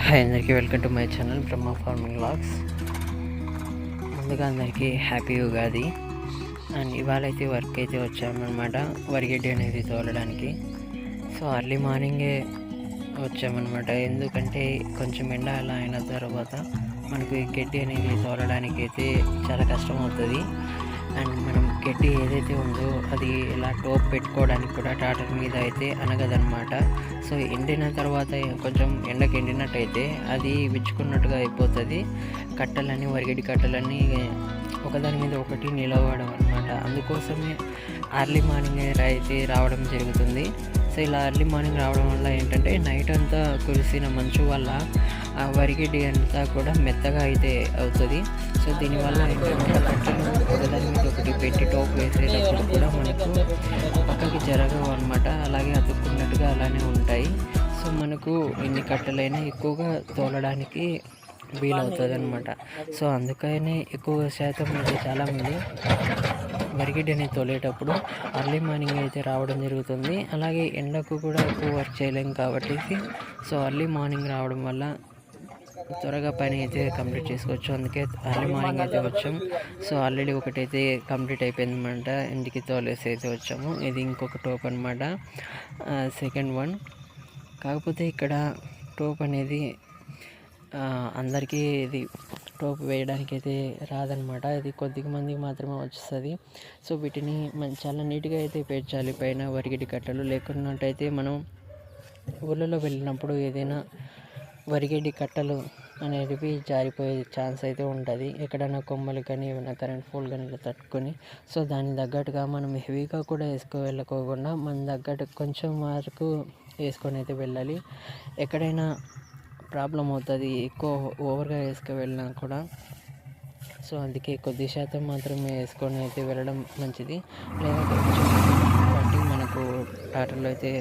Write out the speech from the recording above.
Hi అందరికీ welcome to my channel Brahma farming logs ముందుగా అందరికీ హ్యాపీ ఉగాది. అండ్ ఇవాళ అయితే వర్క్ అయితే వచ్చామన్నమాట. వరిగడ్డి అనేది తోలడానికి. సో అర్లీ మార్నింగే వచ్చామన్నమాట. ఎందుకంటే కొంచెం ఎండ అలా అయిన తర్వాత మనకు ఈ గడ్డి అనేది తోలడానికి అయితే చాలా కష్టం అవుతుంది అండ్ ఏదైతే ఉందో అది ఇలా టోప్ పెట్టుకోవడానికి కూడా టాటర్ మీద అయితే అనగదనమాట సో ఎండిన తర్వాత కొంచెం ఎండకు ఎండినట్టయితే అది విచ్చుకున్నట్టుగా అయిపోతుంది. కట్టలన్నీ వరిగడి కట్టలన్నీ ఒకదాని మీద ఒకటి నిలవడం అనమాట అందుకోసమే అర్లీ మార్నింగ్ అయితే రావడం జరుగుతుంది. సో ఇలా అర్లీ మార్నింగ్ రావడం వల్ల ఏంటంటే నైట్ అంతా కురిసిన మంచు వల్ల ఆ వరిగడ్డి అంతా కూడా మెత్తగా అయితే అవుతుంది. సో దీనివల్ల ఏంటంటే కట్టలు ఒకదాని మీద ఒకటి పెట్టి టోప్ వేసేటప్పుడు కూడా మనకు పక్కకి జరగవు అనమాట అలాగే అతుక్కున్నట్టుగా అలానే ఉంటాయి. సో మనకు ఎన్ని కట్టలైనా ఎక్కువగా తోలడానికి వీలవుతుంది అనమాట సో అందుకనే ఎక్కువ శాతం అయితే చాలామంది వరిగడ్డిని తోలేటప్పుడు అర్లీ మార్నింగ్ అయితే రావడం జరుగుతుంది. అలాగే ఎండకు కూడా ఎక్కువ వర్క్ చేయలేం కాబట్టి సో అర్లీ మార్నింగ్ రావడం వల్ల త్వరగా పని అయితే కంప్లీట్ చేసుకోవచ్చు. అందుకే అర్లీ మార్నింగ్ అయితే వచ్చాము. సో ఆల్రెడీ ఒకటైతే కంప్లీట్ అయిపోయింది అనమాట ఇంటికి తోలేసి అయితే వచ్చాము. ఇది ఇంకొక టోప్ అనమాట సెకండ్ వన్ కాకపోతే ఇక్కడ టోప్ అనేది అందరికీ ఇది టోప్ వేయడానికి అయితే రాదనమాట ఇది కొద్దిగా మందికి మాత్రమే వస్తుంది సో వీటిని మనం చాలా నీట్గా అయితే పేర్చాలి. పైన వరిగడి కట్టలు లేకున్నట్టయితే మనం ఊళ్ళలో వెళ్ళినప్పుడు ఏదైనా వరిగడ్డి కట్టలు అనేటివి జారిపోయే ఛాన్స్ అయితే ఉంటుంది. ఎక్కడైనా కొమ్మలు కానీ ఏమైనా కరెంట్ పోల్ కానీ ఇలా తట్టుకొని సో దానికి తగ్గట్టుగా మనం హెవీగా కూడా వేసుకో వెళ్ళకోకుండా మన తగ్గట్టు కొంచెం వరకు వేసుకొని అయితే వెళ్ళాలి. ఎక్కడైనా ప్రాబ్లం అవుతుంది ఎక్కువ ఓవర్గా వేసుకు వెళ్ళినా కూడా సో అందుకే కొద్ది శాతం మాత్రమే వేసుకొని అయితే వెళ్ళడం మంచిది. లేదా మనకు టాటర్లో అయితే